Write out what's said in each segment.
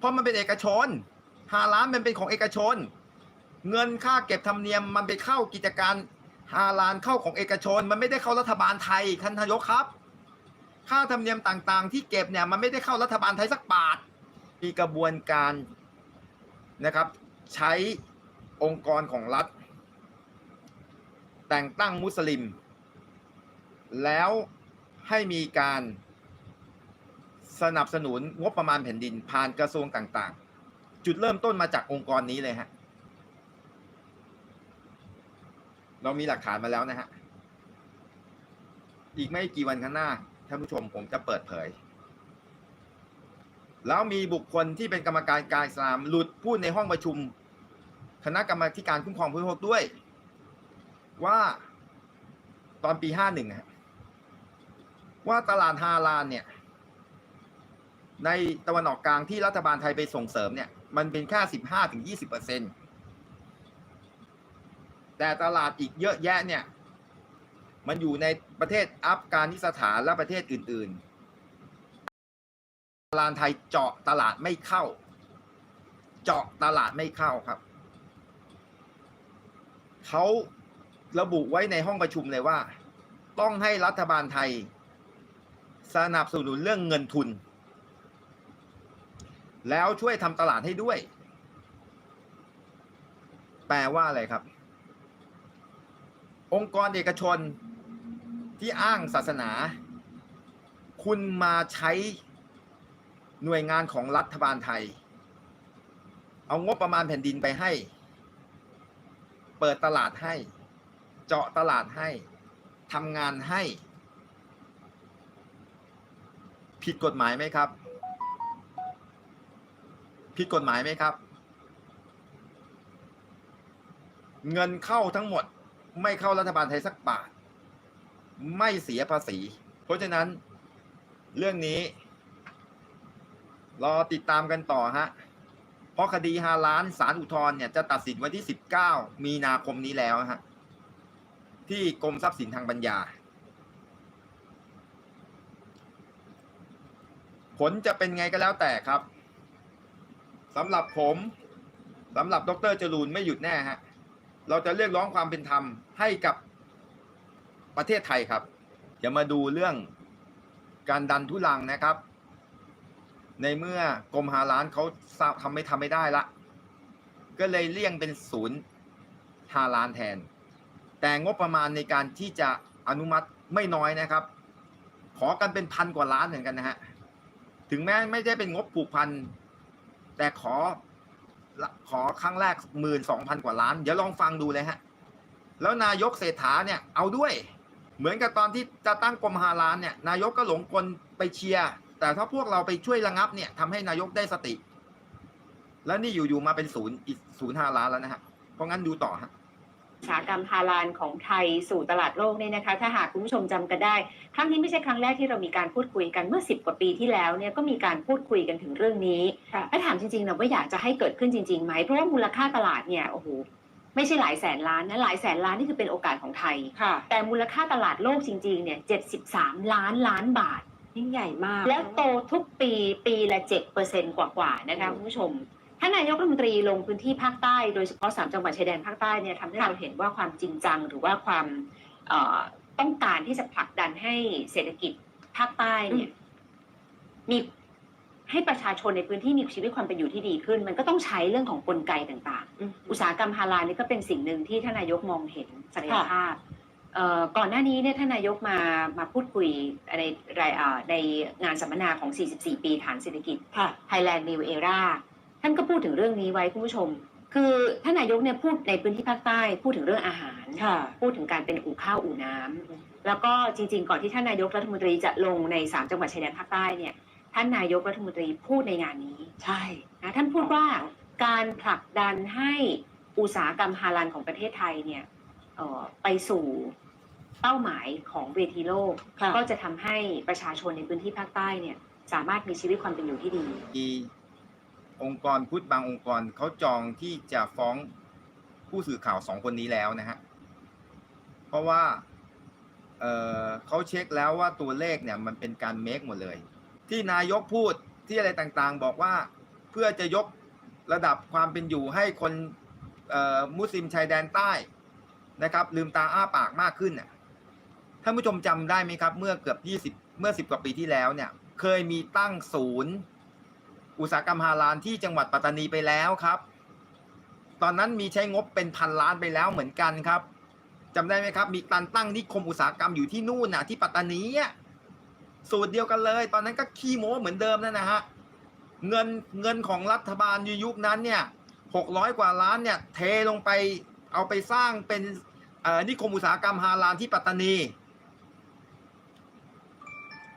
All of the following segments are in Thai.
เพราะมันเป็นเอกชนห้าล้านมันเป็นของเอกชน เงินค่าเก็บธรรมเนียมมันไปเข้ากิจการห้าล้านเข้าของเอกชน มันไม่ได้เข้ารัฐบาลไทยท่านนายกครับ ค่าธรรมเนียมต่างๆ ที่เก็บเนี่ยมันไม่ได้เข้ารัฐบาลไทยสักบาทมีกระบวนการนะครับ ใช้องค์กรของรัฐ แต่งตั้งมุสลิม แล้วให้มีการ สนับสนุนงบประมาณแผ่นดินผ่านกระทรวงต่างๆ จุดเริ่มต้นมาจากองค์กรนี้เลยฮะ เรามีหลักฐานมาแล้วนะฮะ อีกไม่กี่วันข้างหน้าท่านผู้ชมผมจะเปิดเผย แล้วมีบุคคลที่เป็นกรรมการการสามหลุดพูดในห้องประชุม คณะกรรมาการคุ้มครองผู้บริโภคด้วย ว่าตอนปีห้าหนึ่งฮะว่าตลาดฮาลาลเนี่ย ในตะวันออกกลางที่รัฐบาลไทยไปส่งเสริมเนี่ย มันเป็นแค่สิบห้าถึงยี่สิบเปอร์เซ็นตแต่ตลาดอีกเยอะแยะเนี่ย มันอยู่ในประเทศอัฟกานิสถานและประเทศอื่นๆตลาดไทยเจาะตลาดไม่เข้า เจาะตลาดไม่เข้าครับเขาระบุไว้ในห้องประชุมเลยว่า ต้องให้รัฐบาลไทย สนับสนุนเรื่องเงินทุน แล้วช่วยทำตลาดให้ด้วย แปลว่าอะไรครับ องค์กรเอกชนที่อ้างศาสนา คุณมาใช้หน่วยงานของรัฐบาลไทย เอางบประมาณแผ่นดินไปให้ เปิดตลาดให้ เจาะตลาดให้ทำงานให้ ผิดกฎหมายไหมครับ ผิดกฎหมายไหมครับ เงินเข้าทั้งหมด ไม่เข้ารัฐบาลไทยสักบาท ไม่เสียภาษี เพราะฉะนั้นเรื่องนี้ รอติดตามกันต่อฮะ เพราะคดีฮาล้านศาลอุทธรเนี่ยจะตัดสินวันที่ 19 มีนาคมนี้แล้วฮะ ที่กรมทรัพย์สินทางปัญญา ผลจะเป็นไงก็แล้วแต่ครับ สำหรับผมสำหรับดรจรูนไม่หยุดแน่ฮะเราจะเรียกร้องความเป็นธรรมให้กับประเทศไทยครับอย่ามาดูเรื่องการดันทุลังนะครับ ในเมื่อกรมหาล้านเขาทำไม่ทำไม่ได้ละ ก็เลยเลี่ยงเป็นศูนย์หาล้านแทน แต่งบประมาณในการที่จะอนุมัติไม่น้อยนะครับ ขอกันเป็นพันกว่าล้านเหมือนกันนะฮะถึงแม้ไม่ได้เป็นงบผูกพัน แต่ขอขอครั้งแรกหมื่นสองพันกว่าล้าน เดี๋ยวลองฟังดูเลยฮะ แล้วนายกเศรษฐาเนี่ยเอาด้วย เหมือนกับตอนที่จะตั้งกรมหาล้านเนี่ย นายกก็หลงกลไปเชียร์ แต่ถ้าพวกเราไปช่วยระงับเนี่ยทำให้นายกได้สติ แล้วนี่อยู่ๆมาเป็นศูนย์อีกศูนย์ห้าล้านแล้วนะฮะ เพราะงั้นดูต่อฮะ อุตสาหกรรมฮาลาลของไทยสู่ตลาดโลกเนี่ยนะคะ ถ้าหากคุณผู้ชมจำกันได้ ครั้งนี้ไม่ใช่ครั้งแรกที่เรามีการพูดคุยกันเมื่อ 10 กว่าปีที่แล้วเนี่ยก็มีการพูดคุยกันถึงเรื่องนี้ถ้าถามจริงๆนะว่าอยากจะให้เกิดขึ้นจริงๆไหมเพราะว่ามูลค่าตลาดเนี่ยโอ้โหไม่ใช่หลายแสนล้านนะหลายแสนล้านนี่คือเป็นโอกาสของไทยค่ะแต่มูลค่าตลาดโลกจริงๆเนี่ย73 ล้านล้านบาทยิ่งใหญ่มาก แล้วโตทุกปีปีละ7เปอร์เซ็นกว่าๆนะคะคุณผู้ชม ท่านนายกรัฐมนตรีลงพื้นที่ภาคใต้โดยเฉพาะสามจังหวัดชายแดนภาคใต้เนี่ยทำให้เราเห็นว่าความจริงจังหรือว่าความเอ่อต้องการที่จะผลักดันให้เศรษฐกิจภาคใต้เนี่ยมีให้ประชาชนในพื้นที่มีชีวิตความเป็นอยู่ที่ดีขึ้น มันก็ต้องใช้เรื่องของกลไกต่างอืมๆอุตสาหกรรมฮาลาลนี่ก็เป็นสิ่งหนึ่งที่ท่านนายกมองเห็นศักยภาพเอ่อก่อนหน้านี้เนี่ยท่านนายกมามาพูดคุยในรายเอ่อในงานสัมมนาของ 44 ปีฐานเศรษฐกิจค่ะ Thailand New Era ท่านก็พูดถึงเรื่องนี้ไว้คุณผู้ชม คือท่านนายกเนี่ยพูดในพื้นที่ภาคใต้ พูดถึงเรื่องอาหาร ค่ะ พูดถึงการเป็นอู่ข้าวอู่น้ำแล้วก็จริง ๆ ก่อนที่ท่านนายกรัฐมนตรีจะลงใน3จังหวัดชายแดนภาคใต้เนี่ยท่านนายกรัฐมนตรีพูดในงานนี้ใช่นะท่านพูดว่าการผลักดันให้อุตสาหกรรมฮาลาลของประเทศไทยเนี่ยเอ่อไปสู่เป้าหมายของเวทีโลก ค่ะ ก็จะทำให้ประชาชนในพื้นที่ภาคใต้เนี่ยสามารถมีชีวิตความเป็นอยู่ที่ดี มี องค์กรพุทธบางองค์กรเขาจองที่จะฟ้องผู้สื่อข่าวสองคนนี้แล้วนะฮะเพราะว่าเเขาเช็คแล้วว่าตัวเลขเนี่ยมันเป็นการเมคหมดเลย ที่นายกพูดที่อะไรต่างๆ บอกว่าเพื่อจะยกระดับความเป็นอยู่ให้คนมุสลิมชายแดนใต้นะครับ ลืมตาอ้าปากมากขึ้นน่ะท่านผู้ชมจำได้ไหมครับ เมื่อเกือบ 20 เมื่อ 10 กว่าปีที่แล้วเนี่ย เคยมีตั้งศูนย์ อุตสาหกรรมฮาลาลที่จังหวัดปัตตานีไปแล้วครับ ตอนนั้นมีใช้งบเป็นพันล้านไปแล้วเหมือนกันครับจำได้ไหมครับ มีการตั้งนิคมอุตสาหกรรมอยู่ที่นู่นน่ะที่ปัตตานีสูตรเดียวกันเลย ตอนนั้นก็ขี้โม้เหมือนเดิมนั่นนะฮะเงินเงินของรัฐบาลยุคนั้นเนี่ยหกร้อยกว่าล้านเนี่ยเทลงไปเอาไปสร้างเป็นอ่อนิคมอุตสาหกรรมฮาลาลที่ปัตตานี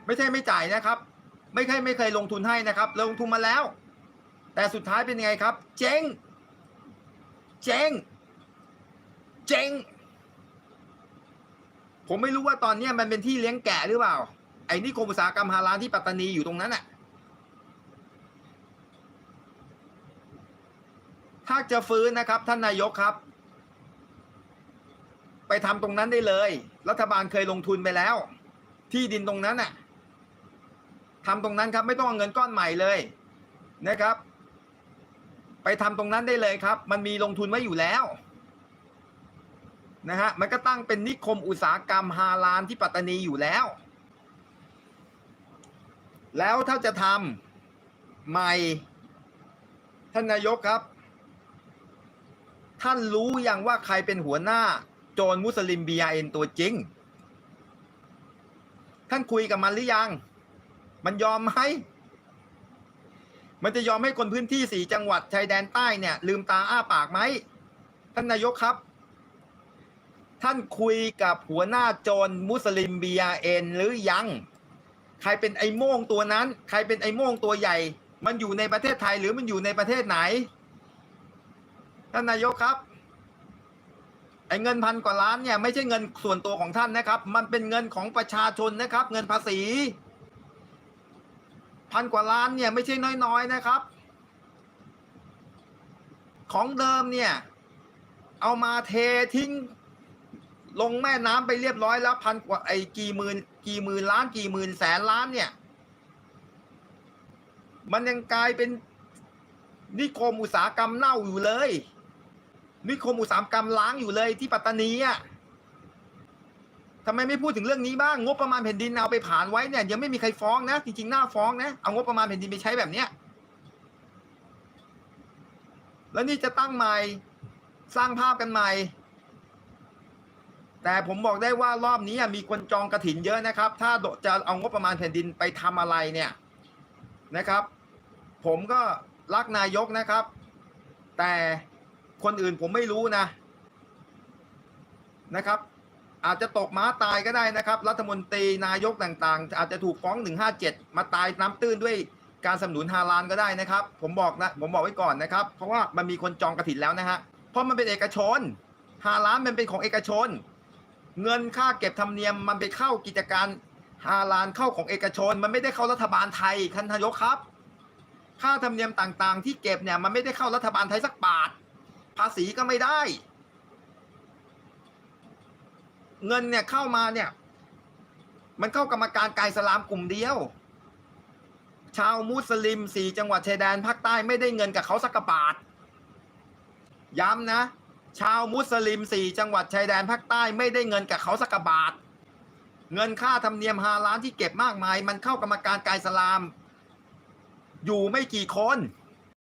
ไม่ใช่ไม่จ่ายนะครับ ไม่เคยไม่เคยลงทุนให้นะครับ ลงทุนมาแล้ว แต่สุดท้ายเป็นยังไงครับ เจ๊ง เจ๊ง เจ๊ง ผมไม่รู้ว่าตอนนี้มันเป็นที่เลี้ยงแกะหรือเปล่า ไอ้นิคมอุตสาหกรรมฮาลาลที่ปัตตานีอยู่ตรงนั้นอะถ้าจะฟื้นนะครับ ท่านนายกครับ ไปทำตรงนั้นได้เลย รัฐบาลเคยลงทุนไปแล้ว ที่ดินตรงนั้นน่ะ ทำตรงนั้นครับไม่ต้องเอาเงินก้อนใหม่เลยนะครับ ไปทำตรงนั้นได้เลยครับ มันมีลงทุนไว้อยู่แล้วนะฮะมันก็ตั้งเป็นนิคมอุตสาหกรรมฮาลานที่ปัตตานีอยู่แล้ว แล้วถ้าจะทำใหม่ท่านนายกครับ ท่านรู้ยังว่าใครเป็นหัวหน้าโจรมุสลิม BRN ตัวจริง ท่านคุยกับมันหรือยัง มันยอมไหมมันจะยอมให้คนพื้นที่สี่จังหวัดชายแดนใต้เนี่ย ลืมตาอ้าปากไหมท่านนายกครับ ท่านคุยกับหัวหน้าโจรมุสลิม BRN หรือยัง ใครเป็นไอ้โม่งตัวนั้น ใครเป็นไอ้โม่งตัวใหญ่ มันอยู่ในประเทศไทยหรือมันอยู่ในประเทศไหน ท่านนายกครับไอ้เงินพันกว่าล้านเนี่ยไม่ใช่เงินส่วนตัวของท่านนะครับ มันเป็นเงินของประชาชนนะครับ เงินภาษี พันกว่าล้านเนี่ยไม่ใช่น้อยๆนะครับ ของเดิมเนี่ย เอามาเททิ้ง ลงแม่น้ำไปเรียบร้อยแล้วพันกว่าไอ้กี่หมื่นกี่หมื่นล้านกี่หมื่นแสนล้านเนี่ย มันยังกลายเป็นนิคมอุตสาหกรรมเน่าอยู่เลย นิคมอุตสาหกรรมล้างอยู่เลยที่ปัตตานีอะ ทำไมไม่พูดถึงเรื่องนี้บ้างงบประมาณแผ่นดินเอาไปผ่านไว้เนี่ยยังไม่มีใครฟ้องนะจริงๆหน่าฟ้องนะเอางบประมาณแผ่นดินไปใช้แบบเนี้ยแล้วนี่จะตั้งใหม่สร้างภาพกันใหม่ แต่ผมบอกได้ว่ารอบนี้มีคนจองกระถินเยอะนะครับ ถ้าจะเอางบประมาณแผ่นดินไปทำอะไรเนี่ยนะครับ ผมก็รักนายกนะครับ แต่คนอื่นผมไม่รู้นะนะครับ อาจจะตกม้าตายก็ได้นะครับ รัฐมนตรีนายกต่างๆ อาจจะถูกฟ้อง 157 มาตายน้ำตื้นด้วยการสนับสนุนฮาลานก็ได้นะครับ ผมบอกนะผมบอกไว้ก่อนนะครับ เพราะว่ามันมีคนจองกระถินแล้วนะฮะเพราะมันเป็นเอกชนฮาลานมันเป็นของเอกชน เงินค่าเก็บธรรมเนียมมันไปเข้ากิจการฮาลานเข้าของเอกชน มันไม่ได้เข้ารัฐบาลไทยท่านนายกครับ ค่าธรรมเนียมต่างๆ ที่เก็บเนี่ยมันไม่ได้เข้ารัฐบาลไทยสักบาท ภาษีก็ไม่ได้ เงินเนี่ยเข้ามาเนี่ย มันเข้ากรรมการกายสลามกลุ่มเดียว ชาวมุสลิมสี่จังหวัดชายแดนภาคใต้ไม่ได้เงินกับเขาสักกบาท ย้ำนะ ชาวมุสลิมสี่จังหวัดชายแดนภาคใต้ไม่ได้เงินกับเขาสักกบาท เงินค่าธรรมเนียมฮาล้านที่เก็บมากมาย มันเข้ากรรมการกายสลาม อยู่ไม่กี่คน